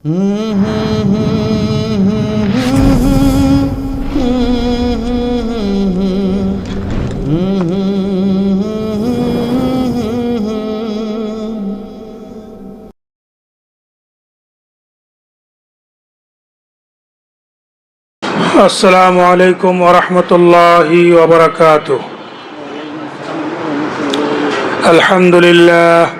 আসসালামু আলাইকুম ওরহমতুল্লাহি ওবরাকাত আলহামদুলিল্লাহ।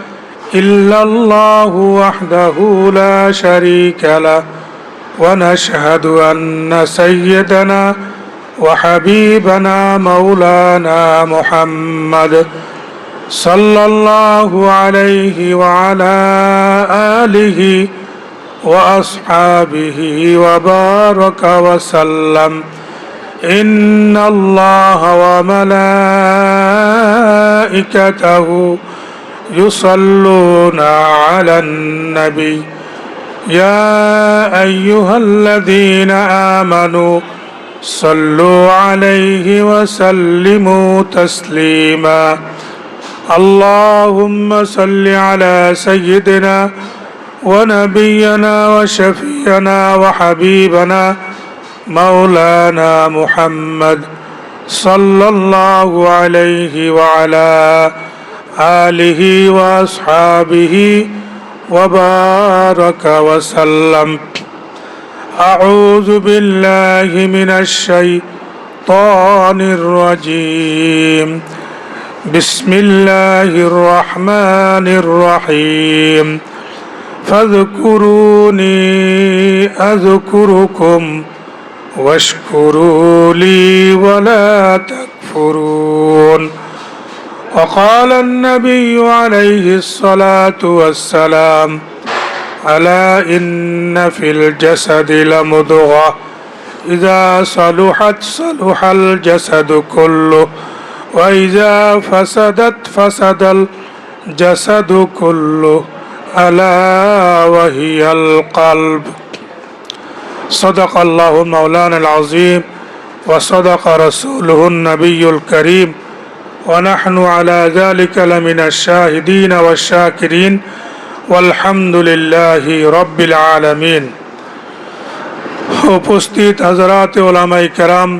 إلا الله وحده لا شريك له ونشهد أن سيدنا وحبيبنا مولانا محمد صلى الله عليه وعلى آله وأصحابه وبارك وسلم. إن الله وملائكته يصلون على النبي. يا أيها الذين آمنوا صلوا عليه وسلموا تسليما. اللهم صل على سيدنا ونبينا وشفينا وحبيبنا مولانا محمد صلى الله عليه وعلى اله واصحابه وبارك وسلم اعوذ بالله من الشيطان الرجيم بسم الله الرحمن الرحيم فاذكروني اذكركم واشكروا لي ولا تكفرون وقال النبي عليه الصلاة والسلام ألا إن في الجسد لمضغة إذا صلحت صلح الجسد كله وإذا فسدت فسد الجسد كله ألا وهي القلب. صدق الله مولانا العظيم وصدق رسوله النبي الكريم ونحن على ذلك لمن الشاهدين والشاكرين والحمد لله رب العالمين উপস্থিত হজরত ওলামাই কেরাম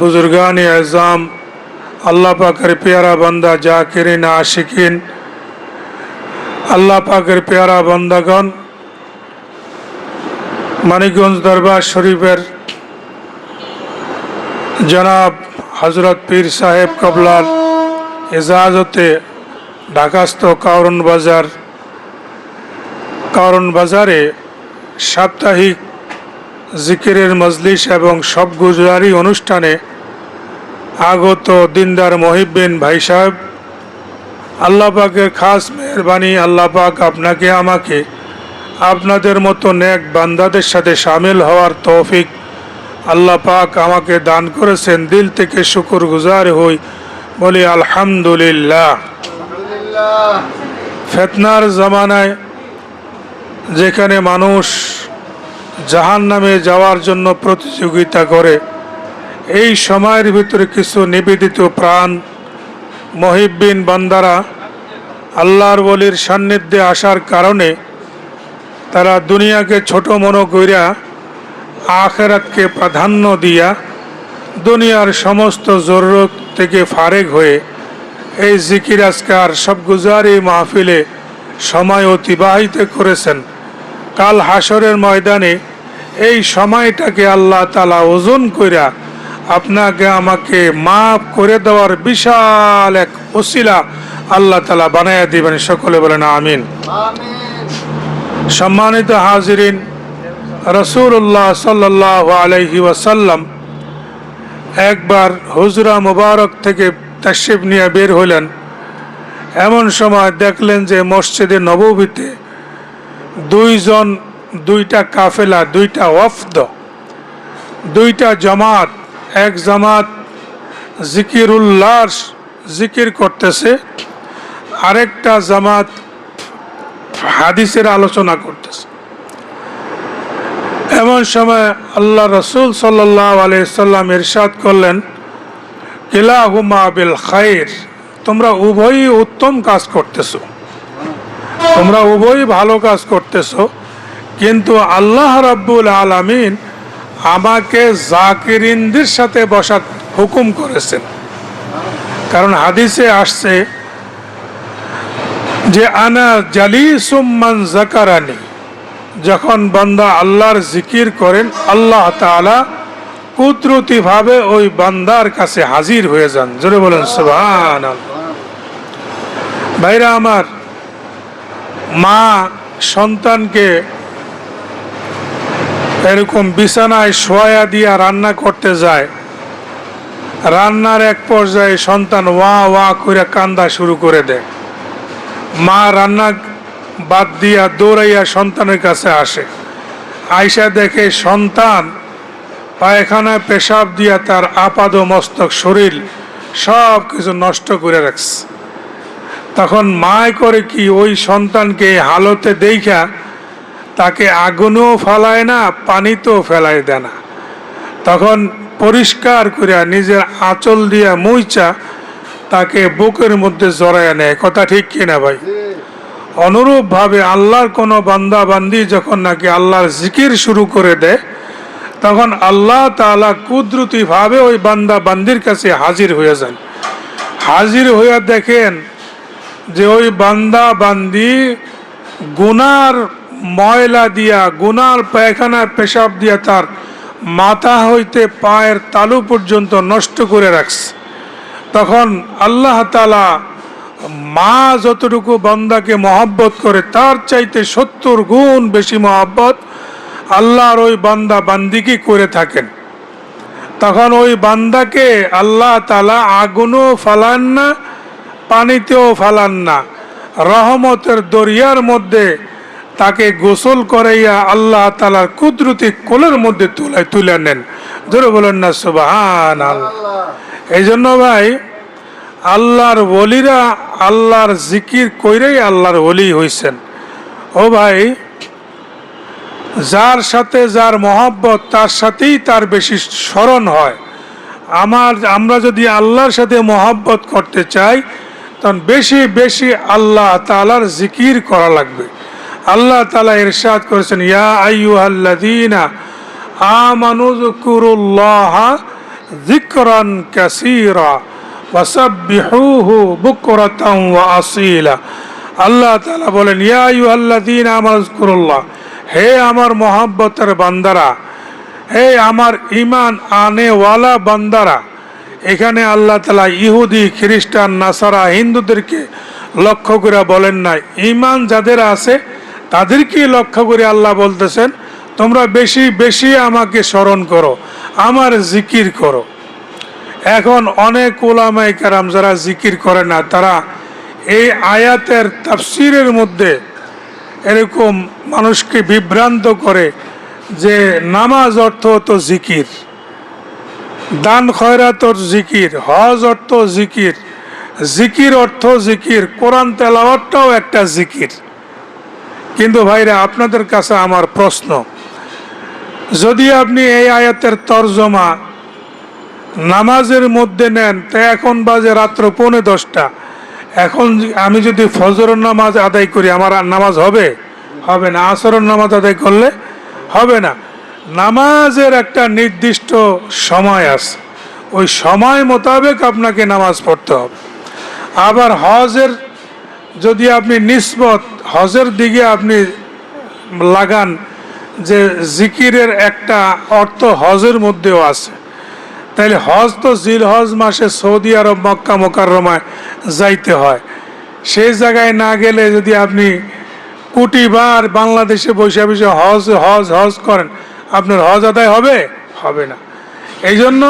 বুজুর্গান এজাম আল্লাহ পাকের পেয়ারা বান্দা জাকিরিন আশিকিন আল্লাহ পাকের পেয়ারা বন্দাগণ মানিকগঞ্জ দরবার শরীফের জনাব হজরত পীর সাহেব কবলার এজাজতে ঢাকাস্থ কারণ বাজার, কারণ বাজারে সাপ্তাহিক জিকিরের মজলিস এবং সব গুজরারি অনুষ্ঠানে আগত দিনদার মহিবিন ভাই সাহেব, আল্লাহ পাকের খাস মেহরবানি, আল্লাহ পাক আপনাকে, আমাকে আপনাদের মতো নেক বান্দাদের সাথে সামিল হওয়ার তৌফিক আল্লাহ পাক আমাকে দান করেছেন, দিল থেকে শুকুর গুজার হই। বলি, আলহামদুলিল্লাহ। ফেতনার জামানায় যেখানে মানুষ জাহান নামে যাওয়ার জন্য প্রতিযোগিতা করে, এই সময়ের ভিতরে কিছু নিবেদিত প্রাণ মহিবিন বান্দারা আল্লাহর বলির সান্নিধ্যে আসার কারণে তারা দুনিয়াকে ছোট মনো কইরা আখেরাতকে প্রাধান্য দিয়া দুনিয়ার সমস্ত জরুরত থেকে ফারেক হয়ে এই জিকির আজকার সব গুজারি মাহফিলে সময় অতিবাহিত করেছেন। কাল হাসরের ময়দানে এই সময়টাকে আল্লাহ তালা ওজন কইরা আপনাকে আমাকে মাফ করে দেওয়ার বিশাল এক ওসিলা আল্লাহ তালা বানাইয়া দিবেন। সকলে বলেন আমিন। সম্মানিত হাজিরিন রসুল্লাহ সাল্লাহ আলহি ওয়াসাল্লাম একবার হুজরা মুবারক থেকে তাশিফ নিয়ে বের হলেন। এমন সময় দেখলেন যে মসজিদে নববীতে দুইজন, দুইটা কাফেলা, দুইটা ওয়ফদ, দুইটা জামাত, এক জামাত জিকিরুল্লাহ জিকির করতেছে, আরেকটা জামাত হাদিসের আলোচনা করতেছে। এমন সময় আল্লাহ রসুল সাল্লাহ আলাইসাল্লাম ইরশাদ করলেন কিলাহুমা বিল খাইর, তোমরা উভয়ই উত্তম কাজ করতেছো। তোমরা উভয়ই ভালো কাজ করতেছো, কিন্তু আল্লাহ রাব্বুল আলামিন আমাকে জাকিরিনদের সাথে বসার হুকুম করেছেন। কারণ হাদিসে আসছে যে, আনা জালি সুম্মান জাকারানি। যখন বান্দা আল্লাহর জিকির করেন, আল্লাহ তাআলা কুদরতিভাবে ওই বান্দার কাছে হাজির হয়ে যান। জোরে বলেন সুবহান ভাইরা আমার, মা সন্তানকে এরকম বিছানায় শোয়া দিয়া রান্না করতে যায়, রান্নার এক পর্যায়ে সন্তান ওয়া ওয়া করে কান্দা শুরু করে দেয়। মা রান্না বাদ দিয়া দৌড়াইয়া সন্তানের কাছে আসে। আয়সা দেখে সন্তান পায়খানায় পেশাব দিয়া তার আপাদ মস্তক শরীর সব কিছু নষ্ট করে রাখছে। তখন মায় করে কি ওই সন্তানকে হালতে দেখা তাকে আগুনও ফেলায় না, পানিতেও ফেলায় দেয় না। তখন পরিষ্কার করিয়া নিজের আঁচল দিয়া মুইচা তাকে বুকের মধ্যে জড়াইয়া নেয়। কথা ঠিক কিনা ভাই? অনুরূপভাবে আল্লাহর কোনো বান্দা বান্দি যখন নাকি আল্লাহর জিকির শুরু করে দেয়, তখন আল্লাহ তাআলা কুদরতিভাবে ওই বান্দা বান্দির কাছে হাজির হয়ে যান। হাজির হইয়া দেখেন যে ওই বান্দা বান্দি গুনার ময়লা দিয়া, গুনার পায়খানা পেশাব দিয়া তার মাথা হইতে পায়ের তালু পর্যন্ত নষ্ট করে রাখছে। তখন আল্লাহ তালা মা যতটুকু বান্দাকে মহব্বত করে, তার চাইতে সত্তর গুণ বেশি মহব্বত আল্লাহর ওই বান্দা বান্দিকে করে থাকেন। তখন ওই বান্দাকে আল্লাহ তালা আগুনও ফালান না, পানিতেও ফালান না। রহমতের দরিয়ার মধ্যে তাকে গোসল করাইয়া আল্লাহ তালার কুদরতি কোলের মধ্যে তুলে তুলে নেন। ধরে বলেন না সুবাহান এই জন্য ভাই আল্লাহর বলিরা আল্লাহর জিকির কইরেই আল্লাহর ওলি হইছেন। ও ভাই, যার সাথে যার মহব্বত, তার সাথেই তার বেশি স্মরণ হয়। আমার, আমরা যদি আল্লাহর সাথে মহব্বত করতে চাই, তখন বেশি বেশি আল্লাহ তালার জিকির করা লাগবে। আল্লাহ তালা ইরশাদ করেছেন, ইয়া আইয়ুহাল্লাযীনা আমানু যকুরুল্লাহ যিকরান কাসীরা। ওয়াসাব্বিহুহু বুকরাতান ওয়া আসীলা। আল্লাহ তাআলা বলেন, ইয়া আমানু যকুরুল্লাহ, হে আমার মহাব্বতের বান্দারা, হে আমার ইমান আনেওয়ালা বান্দারা, এখানে আল্লাহ তালা ইহুদি, খ্রিস্টান, নাসারা, হিন্দুদেরকে লক্ষ্য করে বলেন নাই। ইমান যাদের আছে তাদেরকে লক্ষ্য করে আল্লাহ বলতেছেন, তোমরা বেশি বেশি আমাকে স্মরণ করো, আমার জিকির করো। এখন অনেক ওলামাই কারাম যারা জিকির করে না, তারা এই আয়াতের তাফসিরের মধ্যে এরকম মানুষকে বিভ্রান্ত করে যে নামাজ অর্থ হতো জিকির, দান খয়রাত জিকির, হজ অর্থ জিকির জিকির অর্থ জিকির, কোরআন তেলাওয়াতটাও একটা জিকির। কিন্তু ভাইরা, আপনাদের কাছে আমার প্রশ্ন, যদি আপনি এই আয়াতের তর্জমা নামাজের মধ্যে নেন, তা এখন বাজে রাত্র পৌনে দশটা। এখন আমি যদি ফজর নামাজ আদায় করি, আমার নামাজ হবে? হবে না। আসরের নামাজ আদায় করলে হবে না। নামাজের একটা নির্দিষ্ট সময় আছে। ওই সময় মোতাবেক আপনাকে নামাজ পড়তে হবে। আবার হজের যদি আপনি নিসবত, হজের দিকে আপনি লাগান যে জিকিরের একটা অর্থ হজের মধ্যেও আছে। তাহলে হজ তো জিল হজ মাসে সৌদি আরব, মক্কা মোকাররমায় যাইতে হয়। সেই জায়গায় না গেলে যদি আপনি কুটিবার বাংলাদেশে বসে বসে হজ হজ হজ করেন, আপনার হজ আদায় হবে? হবে না। এই জন্য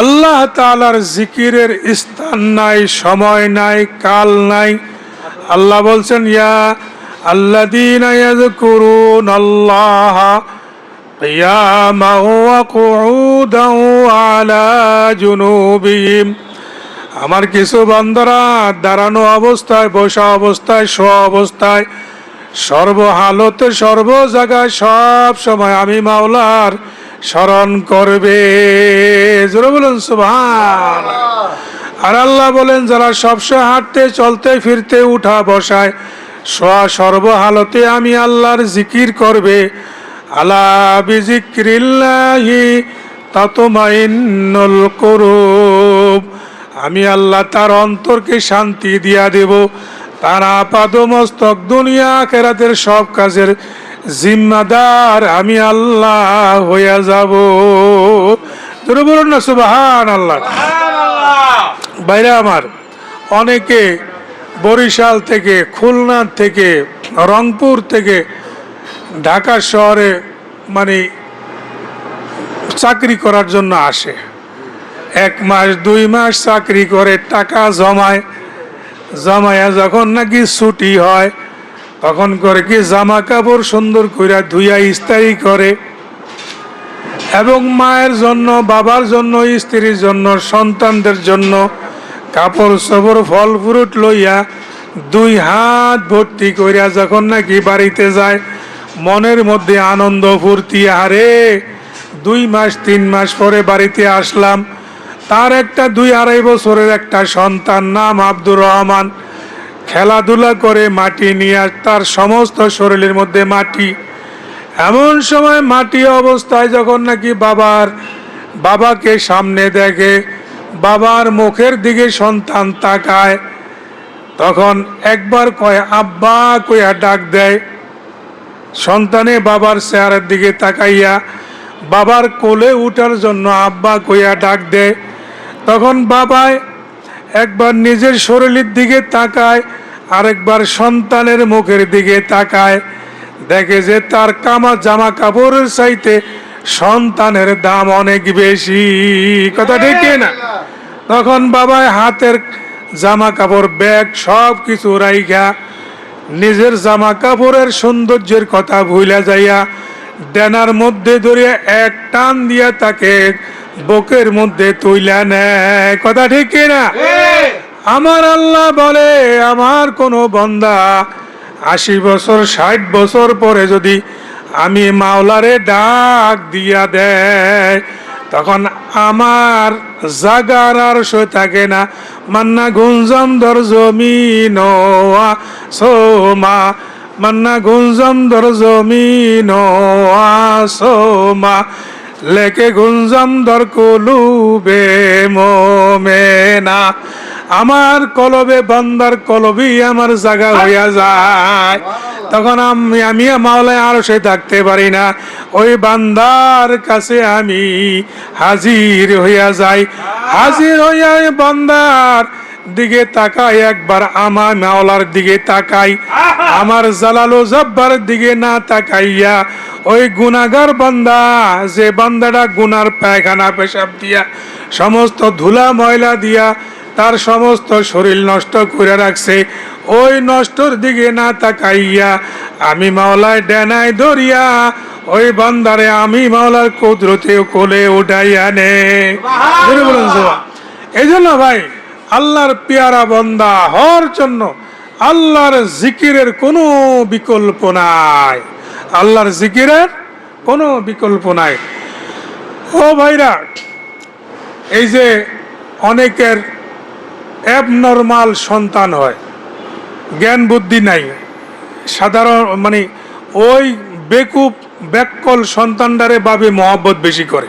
আল্লাহ তালার জিকিরের স্থান নাই, সময় নাই, কাল নাই। আল্লাহ বলছেন, ইয়া আল্লাহ দিন আল্লাহ قياما وقعودا وعلى جنوبهم আমার কিছু বান্দরা দাঁড়ানো অবস্থায় বসা অবস্থায় শোয়া অবস্থায় সর্বহালতে সর্ব জায়গায় সব সময় আমি মাওলার স্মরণ করবে জোরে বলুন সুবহান আর আল্লাহ বলেন যারা সবসময় হাঁটতে চলতে ফিরতে উঠা বসায় শোয়া সর্বহালতে আমি আল্লাহর জিকির করবে আলা বিজিক্রিল্লাহি তাতমাইন্নুল কুরুব। আমি আল্লাহ তার অন্তরকে শান্তি দিয়া দেব। তার আপাদ মস্তক দুনিয়া কেরাতের সব কাজের জিম্মাদার আমি আল্লাহ হইয়া যাব। তোর বলুন না সুবাহান আল্লাহ বাইরে আমার অনেকে বরিশাল থেকে খুলনা থেকে রংপুর থেকে ঢাকা শহরে মানে চাকরি করার জন্য আসে। এক মাস, দুই মাস চাকরি করে, টাকা জমায়। জমায়া যখন নাকি ছুটি হয়, তখন করে কি জামা কাপড় সুন্দর কইরা ধুইয়া ইস্তারি করে। এবং মায়ের জন্য, বাবার জন্য, স্ত্রীর জন্য, সন্তানদের জন্য কাপড় চোপড়, ফল ফ্রুট লইয়া দুই হাত ভর্তি কইরা যখন নাকি বাড়িতে যায় মনের মধ্যে আনন্দ ফুর্তি, আরে দুই মাস, তিন মাস পরে বাড়িতে আসলাম। তার একটা দুই আড়াই বছরের একটা সন্তান, নাম আব্দুর রহমান। খেলাধুলা করে মাটি নিয়ে তার সমস্ত শরীরের মধ্যে মাটি। এমন সময় মাটি অবস্থায় যখন নাকি বাবার, বাবাকে সামনে দেখে, বাবার মুখের দিকে সন্তান তাকায়, তখন একবার কয়, আব্বা, কইয়া ডাক দেয়। সন্তানে বাবার চেহারার দিকে তাকাইয়া বাবার কোলে উঠার জন্য আব্বা কইয়া ডাক দেয়। তখন বাবায় একবার নিজের শরীরের দিকে তাকায়, আরেকবার সন্তানের মুখের দিকে তাকায়। দেখে যে তার কামা জামা কাপড়ের চাইতে সন্তানের দাম অনেক বেশি। কথা ঠিক না? তখন বাবায় হাতের জামা কাপড়, ব্যাগ সব কিছু রাইখা নিজের জামা কাপড়ের সৌন্দর্যের কথা ভুলে যাইয়া ডেনার মধ্যে ধরিয়া এক টান দিয়া তাকে বকের মধ্যে তুইলা নেয়। কথা ঠিক কি না আমার আল্লাহ বলে আমার কোনো বন্দা আশি বছর ষাট বছর পরে যদি আমি মাওলারে ডাক দিয়া দেয় তখন আমার জাগার আর সই থাকে না। মান্না গুঞ্জম ধর জমিন সোমা। মান্না গুঞ্জম ধর জমিন সোমা। লেকে গুঞ্জম ধর কলুবে মোমেনা। আমার কলবে বান্দার কলবি আমার জায়গা হইয়া যায়। তখন আমি আমি মাওলায় আরও সে থাকতে পারি না। ওই বান্দার কাছে আমি হাজির হইয়া যাই। হাজির হইয়া বান্দার দিকে তাকাই, একবার আমার মাওলার দিকে তাকাই। আমার জালালো জব্বার দিকে না তাকাইয়া, ওই গুনাগার বান্দা, যে বান্দাটা গুনার পায়খানা, পেশাব দিয়া, সমস্ত ধুলা ময়লা দিয়া তার সমস্ত শরীর নষ্ট করে রাখছে। ওই নষ্টর দিকে না তাকাইয়া আমি মাওলায় ডেনায় ধরিয়া ওই বান্দারে আমি মাওলার কুদরতে কোলে উঠাইয়া নে। এই জন্য ভাই আল্লাহর পেয়ারা বন্দা হওয়ার জন্য আল্লাহর জিকিরের কোনো বিকল্প নাই। আল্লাহর জিকিরের কোনো বিকল্প নাই। ও ভাইরা এই যে অনেকের অ্যাবনর্মাল সন্তান হয়। জ্ঞান বুদ্ধি নাই। সাধারণ মানে ওই বেকুব ব্যাককল সন্তানটারে বাবে মহব্বত বেশি করে।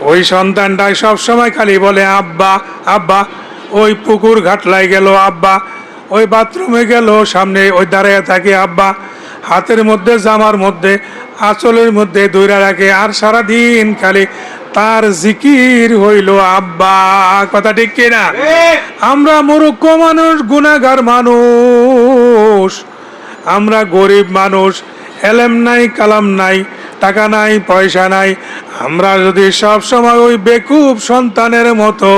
ওই সন্তানটাই সব সময় খালি বলে, আব্বা আব্বা, ওই পুকুর ঘাটলায় গেল, আব্বা, ওই বাথরুমে গেল, সামনে ওই দাঁড়ায় থাকে, আব্বা, হাতের মধ্যে, জামার মধ্যে, আঁচলের মধ্যে দৈরা রাখে, আর সারাদিন খালি তার জিকির হইল আব্বা কথা ঠিক কিনা? আমরা মূর্খ মানুষ গুনাগার মানুষ। আমরা গরিব মানুষ এলেম নাই কালাম নাই টাকা নাই পয়সা নাই। আমরা যদি সব সময় ওই বেকুব সন্তানের মতো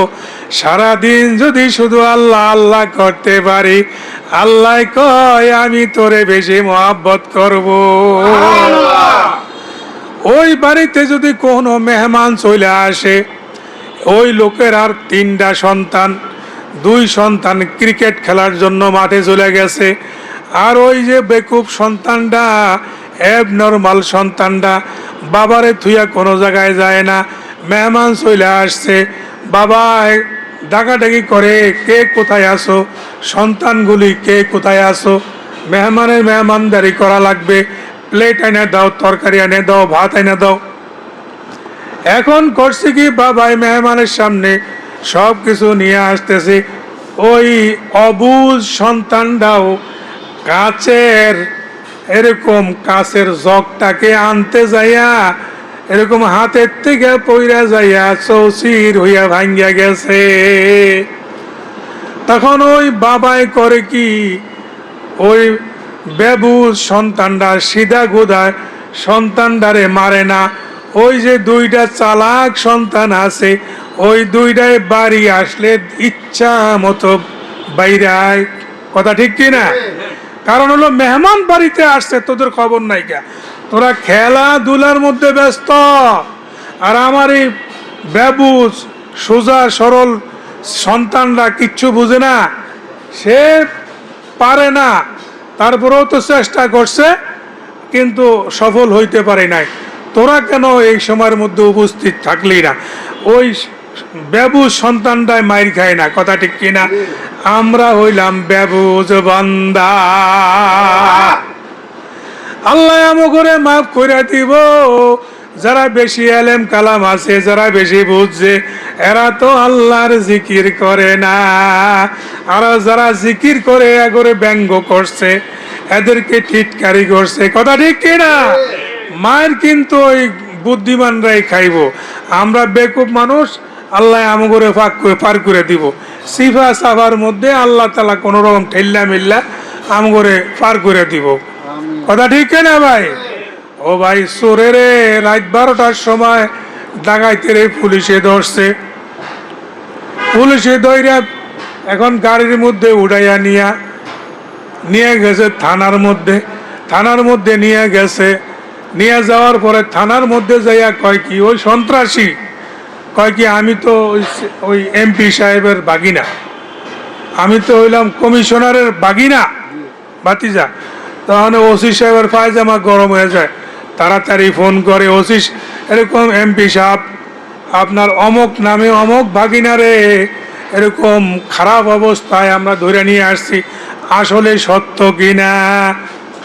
সারাদিন যদি শুধু আল্লাহ আল্লাহ করতে পারি আল্লাহ কয় আমি তোরে বেশি মহাব্বত করব। ওই বাড়িতে যদি কোনো মেহমান চলে আসে, ওই লোকের আর তিনটা সন্তান, দুই সন্তান ক্রিকেট খেলার জন্য মাঠে চলে গেছে। আর ওই যে বেকুব সন্তানটা অ্যাব নর্মাল সন্তানটা, বাবারে থুইয়া কোনো জায়গায় যায় না। মেহমান চলে আসছে বাবা ডাকাডাকি করে, কে কোথায় আসো সন্তানগুলি কে কোথায় আসো মেহমানের মেহমানদারি করা লাগবে। প্লেট এনে দাও, তরকারি এনে দাও, ভাত এনে দাও। এখন করছি কি, বাবাই মেহমানের সামনে সব কিছু নিয়ে আসতেছে। ওই অবুজ সন্তানটাও কাচের এরকম কাছের জগটাকে আনতে যাইয়া, এরকম হাতের থেকে পইরা যাইয়া চৌচির হইয়া ভাঙ্গিয়া গেছে। তখন ওই বাবাই করে কি, ওই বেবুজ সন্তানটা সিধা গোদায় সন্তানটারে মারে না। ওই যে দুইটা চালাক সন্তান আছে, ওই দুইটায় বাড়ি আসলে ইচ্ছা মতো বাইরে কথা ঠিক কি না? কারণ হলো মেহমান বাড়িতে আসছে, তোদের খবর নাই কা? তোরা খেলাধুলার মধ্যে ব্যস্ত। আর আমার এই বেবুজ, সোজা, সরল সন্তানরা কিচ্ছু বুঝে না। সে পারে না। তারপরেও তো চেষ্টা করছে, কিন্তু সফল হইতে পারে নাই। তোরা কেন এই সময়ের মধ্যে উপস্থিত থাকলি না? ওই ব্যবু সন্তানটাই মায়ের খায় না, কথা ঠিক কিনা? আমরা হইলাম ব্যবুজ বান্দা। আল্লাহ আমো করে মাফ করে দিব। যারা বেশি এলেম কালাম আছে, যারা বেশি বুঝছে, এরা তো আল্লাহর জিকির করে না। আর যারা জিকির করে, এগরে ব্যঙ্গ করছে, এদেরকে টিটকারি করছে। কথা ঠিক কিনা মায়ের কিন্তু ওই বুদ্ধিমানরাই খাইব। আমরা বেকুব মানুষ, আল্লাহ আমগরে ফাঁক করে পার করে দিব। সিফা সাফার মধ্যে আল্লাহ তালা কোনো রকম ঠেল্লা মিল্লা আমগরে পার করে দিব। কথা ঠিক না ভাই? ও ভাই সোরে রে রাত বারোটার সময় ডাকাইতে রে পুলিশে ধরছে। পুলিশে দইরা এখন গাড়ির মধ্যে উড়াইয়া নিয়া নিয়ে গেছে থানার মধ্যে। থানার মধ্যে নিয়ে গেছে। নিয়ে যাওয়ার পরে থানার মধ্যে যাইয়া কয় কি, ওই সন্ত্রাসী, কয় কি, আমি তো ওই ওই এমপি সাহেবের বাগিনা। আমি তো হইলাম কমিশনারের বাগিনা। বাতিজা, তখন ওসি সাহেবের পায়জামা গরম হয়ে যায়। তাড়াতাড়ি ফোন করে ওসি এরকম এমপি সাহেব, আপনার অমক নামে অমক ভাগিনারে এরকম খারাপ অবস্থায় আমরা ধরে নিয়ে আসছি। আসলে সত্য কিনা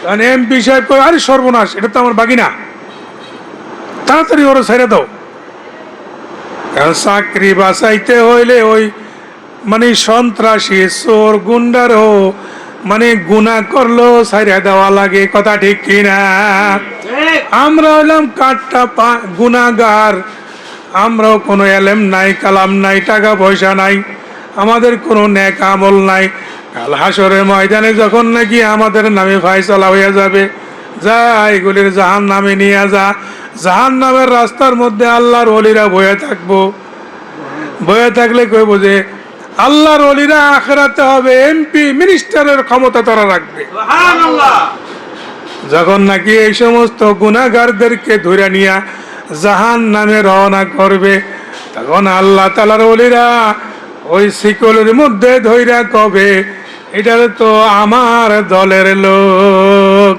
তখন এমপি সাহেব আরে সর্বনাশ, এটা তো আমার বাগিনা তাড়াতাড়ি ওরা ছেড়ে দাও। কারণ চাকরি বাঁচাইতে হইলে ওই মানে সন্ত্রাসী চোর গুন্ডারও মানে গুণা করল সাইরা দেওয়া লাগে, কথা ঠিক কিনা আমরা হইলাম কাঠটা পা গুণাগার। আমরাও কোনো এলেম নাই, কালাম নাই, টাকা পয়সা নাই, আমাদের কোনো ন্যাক আমল নাই। কাল হাসরের ময়দানে যখন নাকি আমাদের নামে ফাইসলা হয়ে যাবে, যা এগুলির জাহান নামে নিয়ে যা। জাহান নামের রাস্তার মধ্যে আল্লাহর অলিরা বয়ে থাকব। বয়ে থাকলে কইব যে, আল্লাহর অলিরা আখেরাতে হবে, এমপি, মিনিস্টারের ক্ষমতা তারা রাখবে। যখন নাকি এই সমস্ত গুণাগারদেরকে ধরে নিয়ে জাহান নামে রওনা করবে, তখন আল্লাহ তালার অলিরা ওই শিকলের মধ্যে ধৈরা কবে? এটা তো আমার দলের লোক।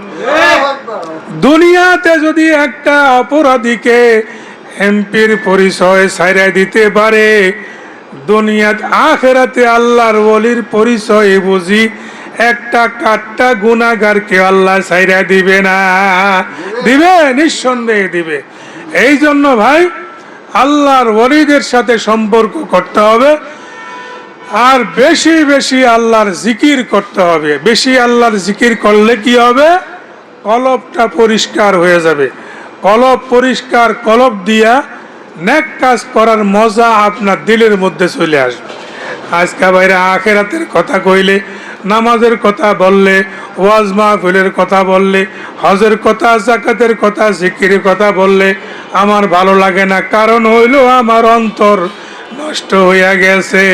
দুনিয়াতে যদি একটা অপরাধীকে এমপির পরিচয় ছাইরা দিতে পারে, দুনিয়াতে আখেরাতে আল্লাহর ওলির পরিচয় বুঝি একটা কাটটা গুণাগারকে আল্লাহ ছাইরা দিবে না। দিবে, নিঃসন্দেহে দিবে। এই জন্য ভাই, আল্লাহর ওলিদের সাথে সম্পর্ক করতে হবে। আর বেশি বেশি আল্লাহর জিকির করতে হবে। বেশি আল্লাহর জিকির করলে কি হবে? কলবটা পরিষ্কার হয়ে যাবে। কলব পরিষ্কার, কলপ দিয়া নেক কাজ করার মজা আপনার দিলের মধ্যে চলে আসবে। আজকে বাইরে আখেরাতের কথা কইলে নামাজের কথা বললে, ওয়াজ মাহফিলের কথা বললে, হজের কথা, জাকাতের কথা জিকিরের কথা বললে, আমার ভালো লাগে না। কারণ হইল আমার অন্তর নষ্ট হইয়া গেছে।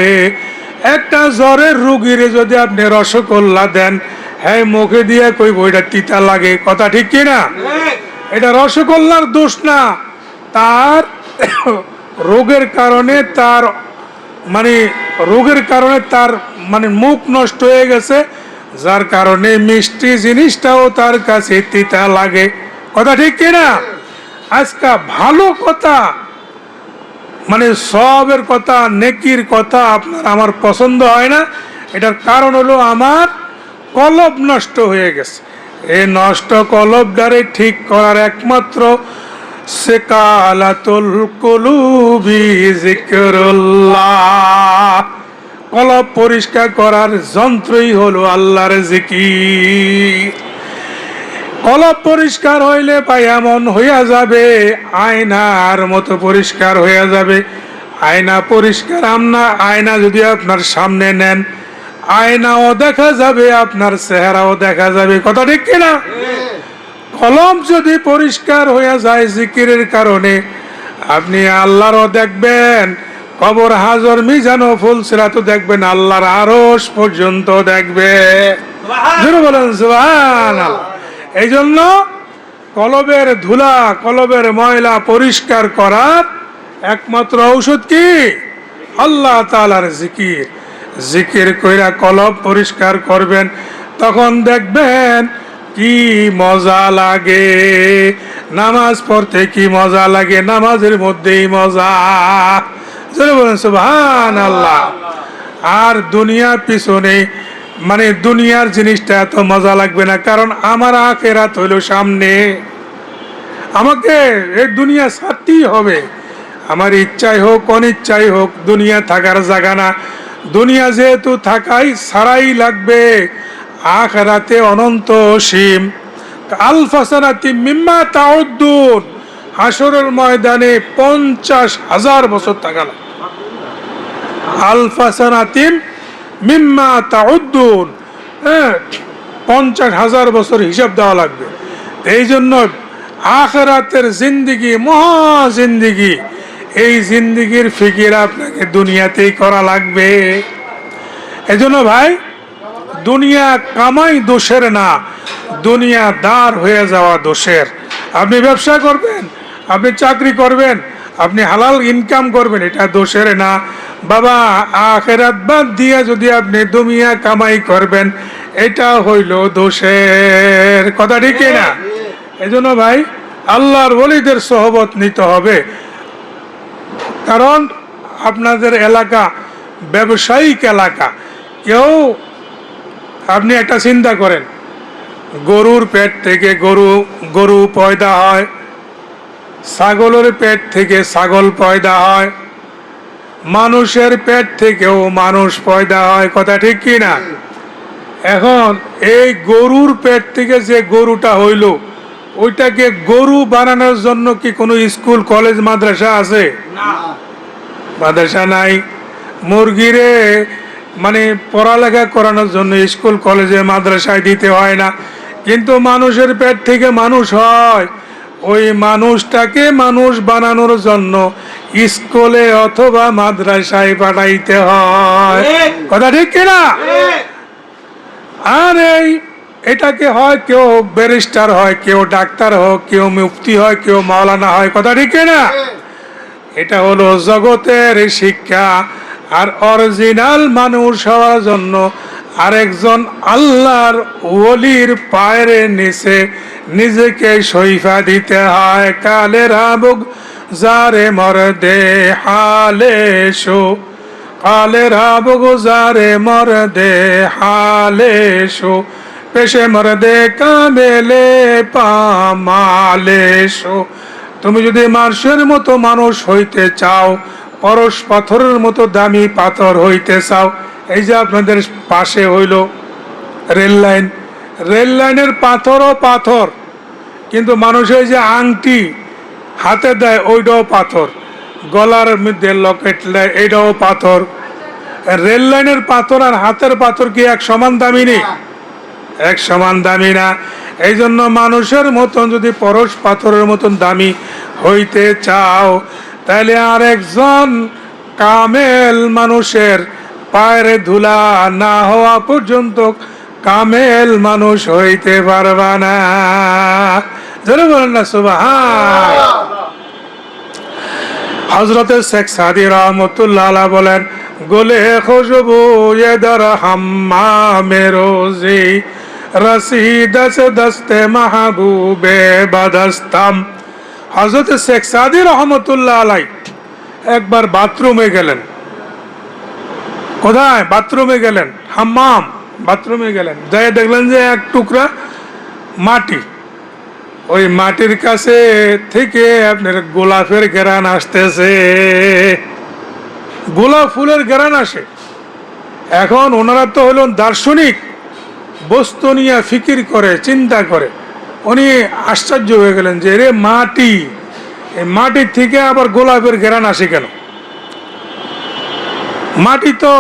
একটা জ্বরের রুগীরে যদি আপনি রসগোল্লা দেন হ্যাঁ মুখে দিয়ে কই বইটা তিতা লাগে। কথা ঠিক কি না? এটা রসগোল্লার দোষ না। তার রোগের কারণে তার মানে রোগের কারণে তার মানে মুখ নষ্ট হয়ে গেছে, যার কারণে মিষ্টি জিনিসটাও তার কাছে তিতা লাগে। কথা ঠিক কিনা আজকা ভালো কথা মানে সবের কথা, নেকির কথা আপনার আমার পছন্দ হয় না। এটার কারণ হলো আমার কলব নষ্ট হয়ে গেছে। এই নষ্ট কলবটারে ঠিক করার একমাত্র সেকালাতুল কুলুবি জিকরুল্লাহ কলব পরিষ্কার করার যন্ত্রই হলো আল্লাহর জিকির। কলব পরিষ্কার হইলে পাই এমন হইয়া যাবে, আয়নার মতো পরিষ্কার হইয়া যাবে। আয়না পরিষ্কার আমনা, আয়না যদি আপনার সামনে নেন, আয়নাও দেখা যাবে, আপনার চেহারাও দেখা যাবে। কথা ঠিক কিনা? কলম যদি পরিষ্কার হইয়া যায় জিকিরের কারণে, আপনি আল্লাহরও দেখবেন কবর হাজর মিজানো ফুল তো দেখবেন আল্লাহর আরস পর্যন্ত দেখবে। বলেন এই জন্য কলবের ধুলা কলবের ময়লা পরিষ্কার করার একমাত্র ঔষধ কি? আল্লাহ তালার জিকির। জিকির কইরা কলব পরিষ্কার করবেন তখন দেখবেন কি মজা লাগে। নামাজ পড়তে কি মজা লাগে নামাজের মধ্যেই মজা। বলেন সুবহান আল্লাহ আর দুনিয়ার পিছনে মানে দুনিয়ার জিনিসটা এত মজা লাগবে না, কারণ আমার আখেরাত হইল সামনে। আমাকে এই দুনিয়া ছাড়তেই হবে। আমার ইচ্ছাই হোক, অনিচ্ছাই হোক, দুনিয়া থাকার জায়গা না। দুনিয়া যেহেতু থাকাই ছাড়াই লাগবে। আখেরাতে অনন্ত সীম আলফাসানাতি মিম্মা তাউদ্দুন। হাসরের ময়দানে পঞ্চাশ হাজার বছর থাকা লাগবে। আলফাসানাতিম মিম্মা তাউদ্দুন। হ্যাঁ পঞ্চাশ হাজার বছর হিসাব দেওয়া লাগবে। এই জন্য আখরাতের জিন্দিগি, মহা জিন্দিগি, এই জিন্দিগির ফিকির আপনাকে দুনিয়াতেই করা লাগবে। এজন্য ভাই, দুনিয়া কামাই দোষের না, দুনিয়া দার হয়ে যাওয়া দোষের। আপনি ব্যবসা করবেন, আপনি চাকরি করবেন আপনি হালাল ইনকাম করবেন, এটা দোষের না। বাবা, আখেরাত বাদ দিয়ে যদি আপনি দুমিয়া কামাই করবেন, এটা হইল দোষের। কথা ঠিক না? এজন্য ভাই, আল্লাহর ওলিদের সহবত নিতে হবে। কারণ আপনাদের এলাকা ব্যবসায়িক এলাকা। কেউ আপনি একটা চিন্তা করেন, গরুর পেট থেকে গরু গরু পয়দা হয় ছাগলের পেট থেকে ছাগল পয়দা হয়। মানুষের পেট থেকেও মানুষ পয়দা হয় কথা ঠিক কি না? এখন এই গরুর পেট থেকে যে গরুটা হইল ওইটাকে গরু বানানোর জন্য কি কোনো স্কুল কলেজ মাদ্রাসা আছে? মাদ্রাসা নাই। মুরগিরে মানে পড়ালেখা করানোর জন্য স্কুল কলেজে মাদ্রাসায় দিতে হয় না। কিন্তু মানুষের পেট থেকে মানুষ হয়। ওই মানুষটাকে মানুষ বানানোর জন্য স্কুলে অথবা মাদ্রাসায় পাঠাইতে হয়। কথা ঠিক কিনা আর এই এটাকে হয় কেউ ব্যারিস্টার হয় কেউ ডাক্তার হোক কেউ মুফতি হয় কেউ মাওলানা হয় কথা ঠিক না? এটা হলো জগতের শিক্ষা আর অরিজিনাল মানুষ হওয়ার জন্য আরেকজন আল্লাহর ওলির পায়ের নিচে নিজেকে সইফা দিতে হয় কালের আবুক, যারে মর দে হালে শো। কালের আবুক, যারে মর দে হালে শো। পেশে মর দে কামেলে পামালে শো। তুমি যদি মানুষের মতো মানুষ হইতে চাও, পরশ পাথরের মতো দামি পাথর হইতে চাও এই যে আপনাদের পাশে হইল রেল লাইন। রেল লাইনের পাথরও পাথর, কিন্তু মানুষের যে আংটি হাতে দেয়, ওইটাও পাথর। গলার মধ্যে লকেট দেয়, এইটাও পাথর। রেল লাইনের পাথর আর হাতের পাথর কি এক সমান দামি নেই এক সমান দামি না। এই জন্য মানুষের মতন যদি পরশ পাথরের মতন দামি হইতে চাও তাহলে আর একজন কামেল মানুষের পায়ের ধুলা না হওয়া পর্যন্ত কামেল মানুষ হইতে পারবা না। জোরে বলেন না সুবাহ হজরত শেখ সাদি রহমতুল্লাহ বলেন, গোলে খুশবু এদর হাম্মা মেরোজি রসিদস দস্তে মাহবুবে বাদস্তাম। হজরত শেখ সাদি রহমতুল্লাহ আলাই একবার বাথরুমে গেলেন। কোথায়? বাথরুমে গেলেন। হাম্মাম, বাথরুমে গেলেন। যাই দেখলেন যে এক টুকরা মাটি। ওই মাটির কাছে থেকে আপনার গোলাপের ঘেরান আসতেছে। গোলাপ ফুলের ঘেরান আসে। এখন ওনারা তো হলেন দার্শনিক। বস্তু নিয়ে ফিকির করে, চিন্তা করে। উনি আশ্চর্য হয়ে গেলেন যে রে মাটি! এই মাটির থেকে আবার গোলাপের ঘেরান আসে কেন? মাটি তো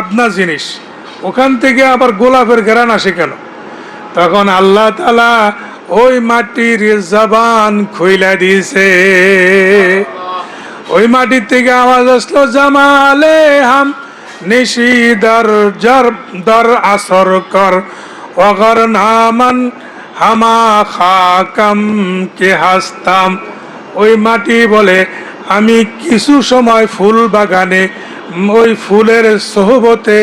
আপনার জিনিস। ওখান থেকে আবার গোলাপের ঘেরান আসে কেন? তখন আল্লাহ তালা ওই মাটির জবান খুইলা দিয়েছে। ওই মাটির থেকে আওয়াজ আসলো, জামালে হাম জর দর আসর কর, অগর নামান হামা খাকাম কে হাসতাম। ওই মাটি বলে, আমি কিছু সময় ফুল বাগানে ওই ফুলের সোহবতে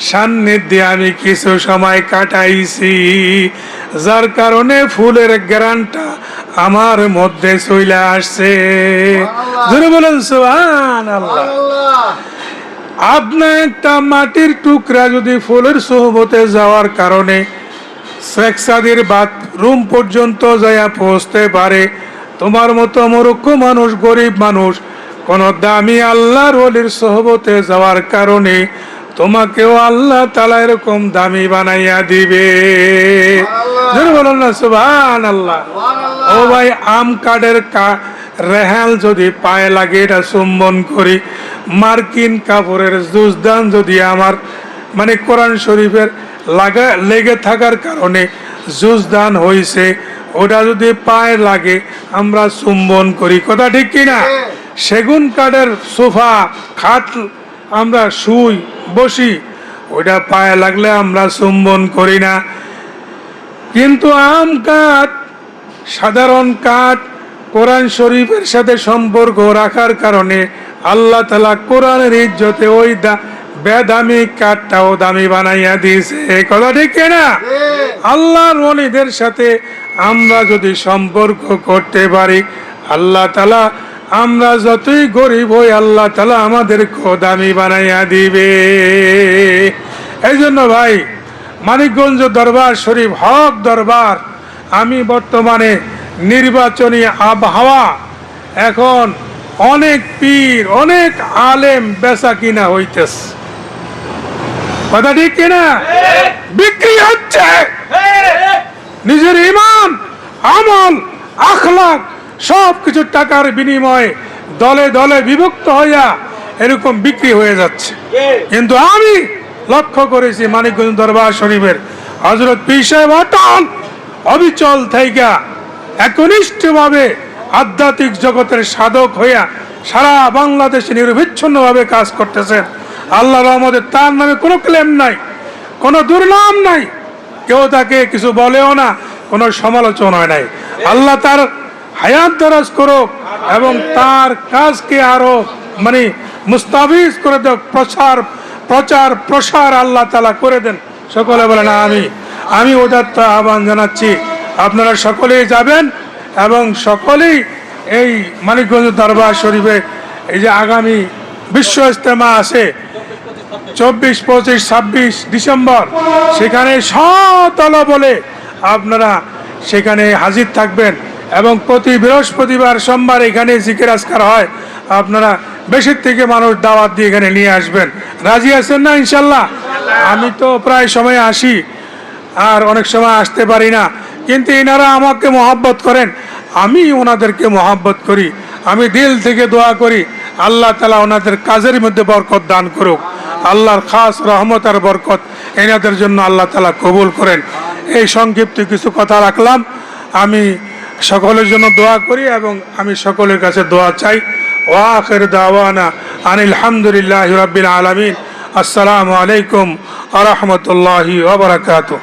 সান্নিধ্যে আমি কিছু সময় কাটাইছি যার কারণে ফুলের গ্রানটা আমার মধ্যে চলে আসছে। জোরে বলেন সুবহান আল্লাহ আপনার একটা মাটির টুকরা যদি ফুলের সোহবতে যাওয়ার কারণে শেখ বাথরুম পর্যন্ত যাইয়া পৌঁছতে পারে তোমার মতো মূর্খ মানুষ গরিব মানুষ কোন দামি আল্লাহর ওলির সহবতে যাওয়ার কারণে তোমাকেও আল্লাহ তালা এরকম দামি বানাইয়া দিবে। বলুন না আল্লাহ ও ভাই আম কার্ডের রেহাল যদি পায়ে লাগে এটা চুম্বন করি। মার্কিন কাপড়ের জুজদান যদি আমার মানে কোরআন শরীফের লাগা লেগে থাকার কারণে জুজদান হইছে ওটা যদি পায়ে লাগে আমরা চুম্বন করি। কথা ঠিক কিনা? সেগুন কাঠের সোফা, খাট আমরা শুই, বসি। ওইটা পায়ে লাগলে আমরা চুম্বন করি না। কিন্তু আম কাঠ, সাধারণ কাঠ কোরআন শরীফের সাথে সম্পর্ক রাখার কারণে আল্লাহ তালা কোরআনের ইজ্জতে ওই বেদামি কাঠটাও দামি বানাইয়া দিয়েছে। এই কথা ঠিক না? আল্লাহর ওলিদের সাথে আমরা যদি সম্পর্ক করতে পারি, আল্লাহ তালা আমরা যতই গরিব হই আল্লাহ তালা আমাদেরকে দামি বানাইয়া দিবে। এই জন্য ভাই মানিকগঞ্জ দরবার শরীফ হক দরবার আমি বর্তমানে নির্বাচনী আবহাওয়া এখন অনেক পীর অনেক আলেম বেচা কিনা হইতেছে। কথা ঠিক কিনা? বিক্রি হচ্ছে। নিজের ইমান আমল আখলাক সব কিছু টাকার বিনিময়ে দলে দলে বিভক্ত হইয়া এরকম বিক্রি হয়ে যাচ্ছে। কিন্তু আমি লক্ষ্য করেছি মানিকগঞ্জ দরবার শরীফের হজরত পীর সাহেব অটল অবিচল থাইকা একনিষ্ঠভাবে আধ্যাত্মিক জগতের সাধক হইয়া সারা বাংলাদেশে নিরবিচ্ছিন্নভাবে কাজ করতেছেন। আল্লাহ রহমদের তার নামে কোনো ক্লেম নাই কোনো দুর্নাম নাই। কেউ তাকে কিছু বলেও না কোনো সমালোচনা নাই। আল্লাহ তার হায়াত দারাজ করুক এবং তার কাজকে আরও মানে মুস্তাবিজ করে দেখ প্রচার প্রচার, প্রসার আল্লাহ তালা করে দেন। সকলে বলেন আমি আমি উদাত্ত আহ্বান জানাচ্ছি, আপনারা সকলেই যাবেন এবং সকলেই এই মানিকগঞ্জ দরবার শরীফে এই যে আগামী বিশ্ব ইজতেমা আছে, চব্বিশ, পঁচিশ, ছাব্বিশ ডিসেম্বর, সেখানে সতল বলে আপনারা সেখানে হাজির থাকবেন। এবং প্রতি বৃহস্পতিবার সোমবার এখানে জিকির আজকার হয়। আপনারা বেশির থেকে মানুষ দাওয়াত দিয়ে এখানে নিয়ে আসবেন। রাজি আছেন না, ইনশাল্লাহ? আমি তো প্রায় সময় আসি, আর অনেক সময় আসতে পারি না। কিন্তু এনারা আমাকে মহাব্বত করেন। আমি ওনাদেরকে মহাব্বত করি। আমি দিল থেকে দোয়া করি। আল্লাহ তালা ওনাদের কাজের মধ্যে বরকত দান করুক। আল্লাহর খাস রহমত আর বরকত এনাদের জন্য আল্লাহ তালা কবুল করেন। এই সংক্ষিপ্ত কিছু কথা রাখলাম। আমি সকলের জন্য দোয়া করি এবং আমি সকলের কাছে দোয়া চাই। ওয়াখের দাওয়ানা আনিল হামদুলিল্লাহ রাব্বিল আলমিন। আসসালামু আলাইকুম আ রহমতুল্লাহি ওবরাকাতুহ